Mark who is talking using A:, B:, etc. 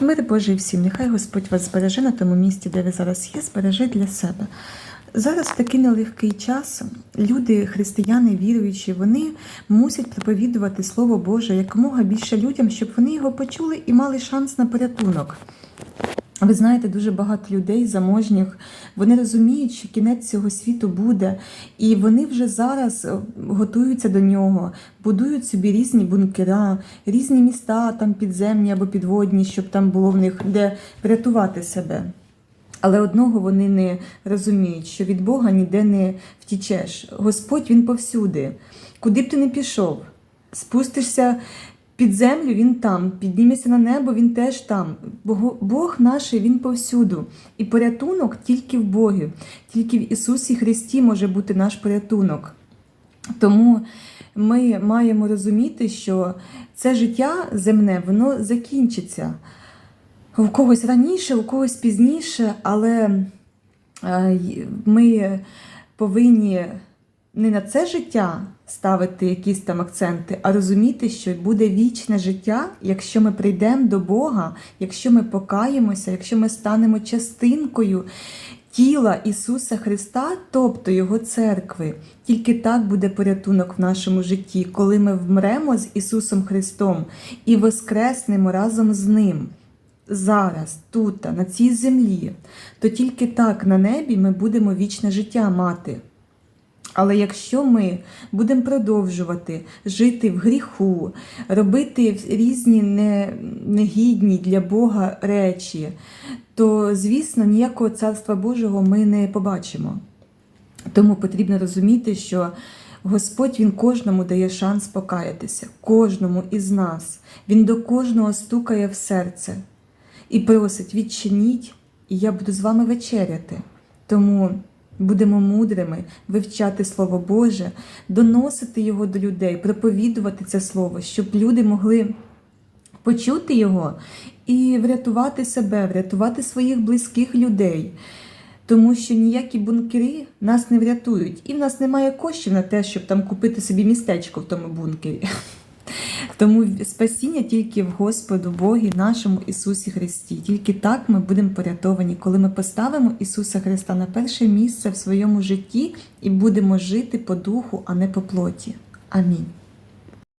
A: Мир Божий всім, нехай Господь вас збереже на тому місці, де ви зараз є, збереже для себе. Зараз такий нелегкий час люди, християни, віруючі, вони мусять проповідувати Слово Боже якомога більше людям, щоб вони його почули і мали шанс на порятунок. Ви знаєте, дуже багато людей заможніх, вони розуміють, що кінець цього світу буде, і вони вже зараз е, готуються до нього, будують собі різні бункера, різні міста, там підземні або підводні, щоб там було в них де врятувати себе. Але одного вони не розуміють, що від Бога ніде не втічеш. Господь він повсюди. Куди б ти не пішов, спустишся під землю, він там, піднімешся на небо, він теж там. Бог, Бог наш, він повсюду. І порятунок тільки в Богі, тільки в Ісусі Христі може бути наш порятунок. Тому ми маємо розуміти, що це життя земне, воно закінчиться. У когось раніше, у когось пізніше, але е, ми повинні не на це життя ставити якісь там акценти, а розуміти, що буде вічне життя, якщо ми прийдемо до Бога, якщо ми покаємося, якщо ми станемо частинкою тіла Ісуса Христа, тобто Його церкви. Тільки так буде порятунок в нашому житті, коли ми вмремо з Ісусом Христом і воскреснемо разом з Ним зараз, тут, на цій землі, то тільки так на небі ми будемо вічне життя мати. Але якщо ми будемо продовжувати жити в гріху, робити різні негідні для Бога речі, то, звісно, ніякого царства Божого ми не побачимо. Тому потрібно розуміти, що Господь Він кожному дає шанс покаятися, кожному із нас. Він до кожного стукає в серце і просить: відчиніть, і я буду з вами вечеряти. Тому будемо мудрими вивчати Слово Боже, доносити його до людей, проповідувати це слово, щоб люди могли почути його і врятувати себе, врятувати своїх близьких людей. Тому що ніякі бункери нас не врятують, і в нас немає коштів на те, щоб там купити собі містечко в тому бункері. Тому спасіння тільки в Господу Богі, нашому Ісусі Христі. Тільки так ми будемо порятовані, коли ми поставимо Ісуса Христа на перше місце в своєму житті і будемо жити по духу, а не по плоті. Амінь.